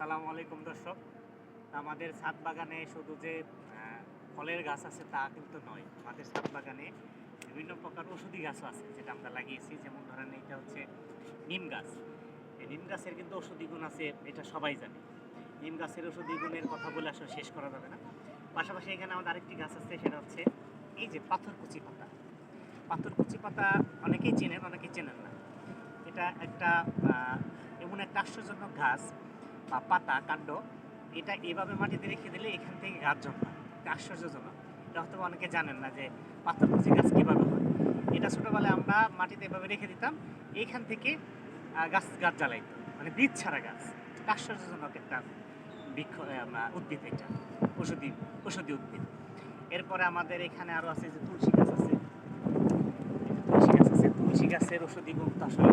আসসালামু আলাইকুম, দর্শক। আমাদের ছাদ বাগানে শুধু যে ফলের গাছ আছে তা কিন্তু নয়। আমাদের ছাদ বাগানে বিভিন্ন প্রকার ওষুধি গাছও আছে, যেটা আমরা লাগিয়েছি। যেমন ধরেন এটা হচ্ছে নিম গাছ। এই নিম গাছের কিন্তু ওষুধি গুণ আছে, এটা সবাই জানে। নিম গাছের ওষুধি গুণের কথা বলে আসলে শেষ করা যাবে না। পাশাপাশি এখানে আমাদের আরেকটি গাছ আছে, সেটা হচ্ছে এই যে পাথরকুচি পাতা। পাথরকুচি পাতা অনেকেই চেনেন অনেকেই চেনেন না। এটা একটা এমন একটা আশ্চর্যজনক গাছ বা পাতা, কাণ্ড, এটা এভাবে মাটিতে রেখে দিলে এখান থেকে গাছ জন্মায় আশ্চর্যজনক। এটা হয়তো অনেকে জানেন না যে পাথরকুচি গাছ কীভাবে হয়। এটা ছোটোবেলায় আমরা মাটিতে এভাবে রেখে দিতাম, এইখান থেকে গাছ গাছ জ্বালাইতো মানে বীজ ছাড়া গাছ। আশ্চর্যজনক একটা বৃক্ষ উদ্ভিদ এটা ওষুধি ওষুধি উদ্ভিদ। এরপরে আমাদের এখানে আরও আছে যে তুলসী গাছ আছে। তুলসী গাছ আছে, তুলসী গাছের ওষুধি গুণ তো আসলে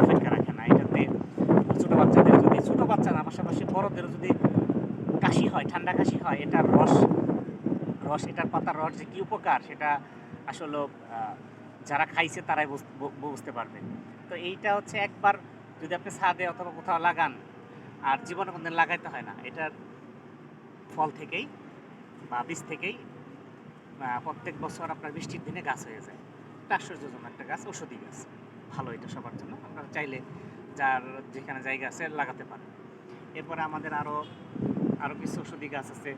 অপেক্ষা রাখে না এটাতে ছোট বাচ্চাদের যদি ছোট বাচ্চা বড়দেরও যদি কাশি হয়, ঠান্ডা কাশি হয় এটার রস রস এটার পাতার রস যে কী উপকার সেটা আসলে যারা খাইছে তারাই বুঝ- বুঝতে পারবে। তো এইটা হচ্ছে একবার যদি আপনি ছাদে অথবা কোথাও লাগান, আর জীবনে কোনদিন লাগাইতে হয় না, এটার ফল থেকেই বা বীজ থেকেই প্রত্যেক বছর আপনার বৃষ্টির দিনে গাছ হয়ে যায়। এটা আশ্চর্যজনক একটা গাছ, ঔষধি গাছ। ভালো এটা সবার জন্য, আপনারা চাইলে যার যেখানে জায়গা আছে লাগাতে পারেন। এরপরে আমাদের আরও আরও কিছু ঔষধি গাছ আছে,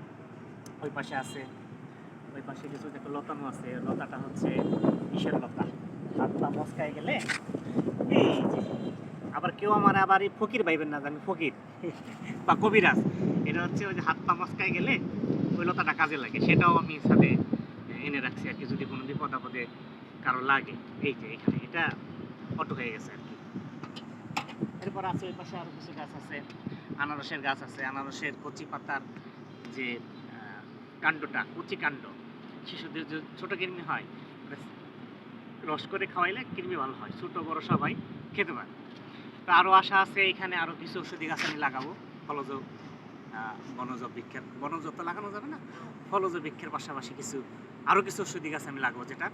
ওই পাশে আছে, ওই পাশে কিছু দেখো লতানো আছে লতাটা হচ্ছে কিসের লতা। হাত পা মস্কায় গেলে, এই যে, আবার কেউ আমার আবার এই ফকির ভাইবেন না আমি ফকির, বা কবিরাজ। এটা হচ্ছে ওই যে হাত পা মস্কায় গেলে ওই লতাটা কাজে লাগে, সেটাও আমি সাথে এনে রাখছি আর কি, যদি কোনো বিপদ আপদে কারও লাগে। এই যে এখানে, এটা অটো হয়ে গেছে আর এরপর আছে ওই পাশে আরও কিছু গাছ আছে, আনারসের গাছ আছে, আনারসের কচি পাতার যে কাণ্ডটা, কচি কাণ্ড, শিশুদের যে ছোটো কৃমি হয় রস করে খাওয়াইলে কৃমি ভালো হয়, ছোট, বড় সবাই খেতে পারে। তো আরও আশা আছে, এখানে আরও কিছু ওষুধি গাছ আমি লাগাবো, ফলজ বনজ বৃক্ষের, বনজ তো লাগানো যাবে না, ফলজ বৃক্ষের পাশাপাশি কিছু আরও কিছু ওষুধি গাছ আমি লাগাবো যেটা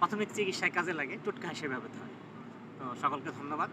প্রাথমিক চিকিৎসায় কাজে লাগে, টোটকা হিসেবে ব্যবহৃত হয়। তো সকলকে ধন্যবাদ।